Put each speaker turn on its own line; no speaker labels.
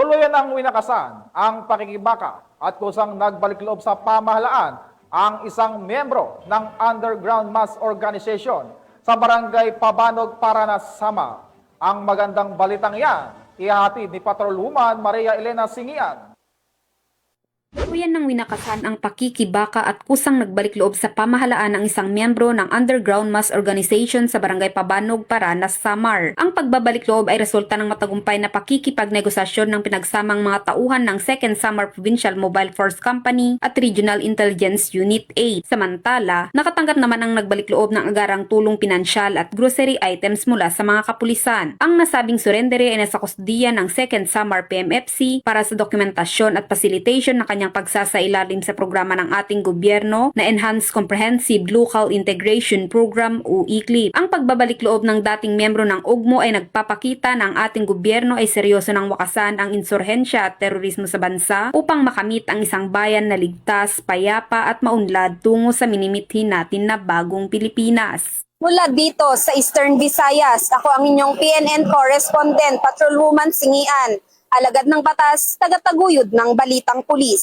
Tuluyan ang winakasan ang pakikibaka at kusang nagbalik loob sa pamahalaan ang isang membro ng Underground Mass Organization sa Barangay Pabanog, Paranas, Sama. Ang magandang balitang yan, ihahatid ni Patrolwoman Maria Elena Singian.
Tuluyan ng winakasan ang pakikibaka at kusang nagbalik loob sa pamahalaan ng isang miyembro ng Underground Mass Organization sa Barangay Pabanog, Paranas, Samar. Ang pagbabalik loob ay resulta ng matagumpay na pakikipagnegosasyon ng pinagsamang mga tauhan ng 2nd Samar Provincial Mobile Force Company at Regional Intelligence Unit 8. Samantala, nakatanggap naman ang nagbalik loob ng agarang tulong pinansyal at grocery items mula sa mga kapulisan. Ang nasabing surrendere ay nasa kusdiya ng 2nd Samar PMFC para sa dokumentasyon at facilitation na kanyang pagsasailalim sa programa ng ating gobyerno na Enhanced Comprehensive Local Integration Program o ECLIP. Ang pagbabalik loob ng dating membro ng UGMO ay nagpapakita na ang ating gobyerno ay seryoso ng wakasan ang insurhensya at terorismo sa bansa upang makamit ang isang bayan na ligtas, payapa at maunlad tungo sa minimithi natin na bagong Pilipinas.
Mula dito sa Eastern Visayas, ako ang inyong PNN correspondent, Patrolwoman Singian. Alagad ng batas, tagataguyod ng balitang pulis.